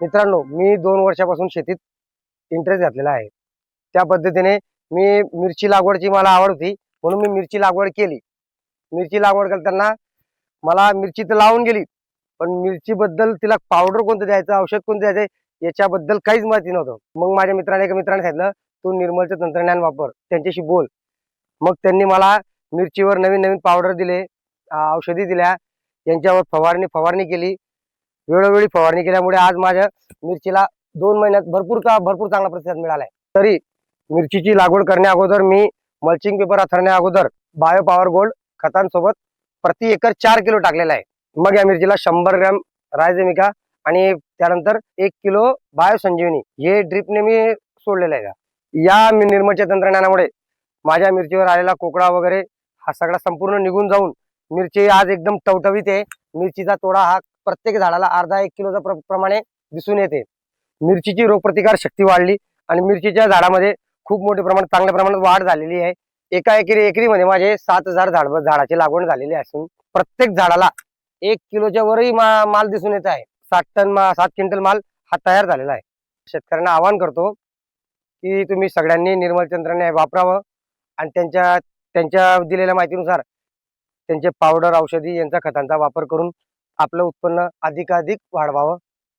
मित्रांनो मी दोन वर्षापासून शेतीत इंटरेस्ट घातलेला आहे. त्या पद्धतीने मी मिरची लागवडची मला आवड होती म्हणून मी मिरची लागवड केली. मिरची लागवड करताना मला मिरची तर लावून गेली पण मिरचीबद्दल तिला पावडर कोणतं द्यायचं औषध कोणतं द्यायचं याच्याबद्दल काहीच माहिती नव्हतं. मग माझ्या मित्राने एका मित्राने सांगितलं तू निर्मलचं तंत्रज्ञान वापर त्यांच्याशी बोल. मग त्यांनी मला मिरचीवर नवीन नवीन पावडर दिले औषधी दिल्या यांच्यावर फवारणी फवारणी केली वेळोवेळी फवारणी केल्यामुळे आज माझ्या मिरचीला दोन महिन्यात भरपूर का भरपूर चांगला प्रतिसाद मिळालाय. तरी मिरचीची लागवड करण्या अगोदर मी मल्चिंग पेपर अथरण्या अगोदर बायो पॉवर गोल्ड खतांसोबत प्रति एकर चार किलो टाकलेला आहे. मग या मिरचीला शंभर ग्रॅम रायझेमिका आणि त्यानंतर एक किलो बायो संजीवनी हे ड्रिपने मी सोडलेलं आहे. का या मी निर्मलच्या तंत्रज्ञानामुळे माझ्या मिरचीवर आलेला कोकडा वगैरे हा सगळा संपूर्ण निघून जाऊन मिरची आज एकदम टवटवीत आहे. मिरचीचा तोडा हा प्रत्येक झाडाला अर्धा एक किलोचा प्र- प्रमाणे दिसून येते. मिरचीची रोगप्रतिकार शक्ती वाढली आणि मिरचीच्या झाडामध्ये खूप मोठ्या प्रमाणात चांगल्या प्रमाणात वाढ झालेली आहे. एका एकरी एकरीमध्ये माझे सात हजार झाड झाडाची लागवड झालेली असून प्रत्येक झाडाला एक किलोच्या वरही मा, माल दिसून येत आहे. सात टन मा, सात क्विंटल माल हा तयार झालेला आहे. शेतकऱ्यांना आवाहन करतो की तुम्ही सगळ्यांनी निर्मल तंत्रज्ञान वापरावं आणि त्यांच्या त्यांच्या दिलेल्या माहितीनुसार त्यांचे पावडर औषधी यांचा खतांचा वापर करून आपलं उत्पन्न अधिकाधिक वाढवावं.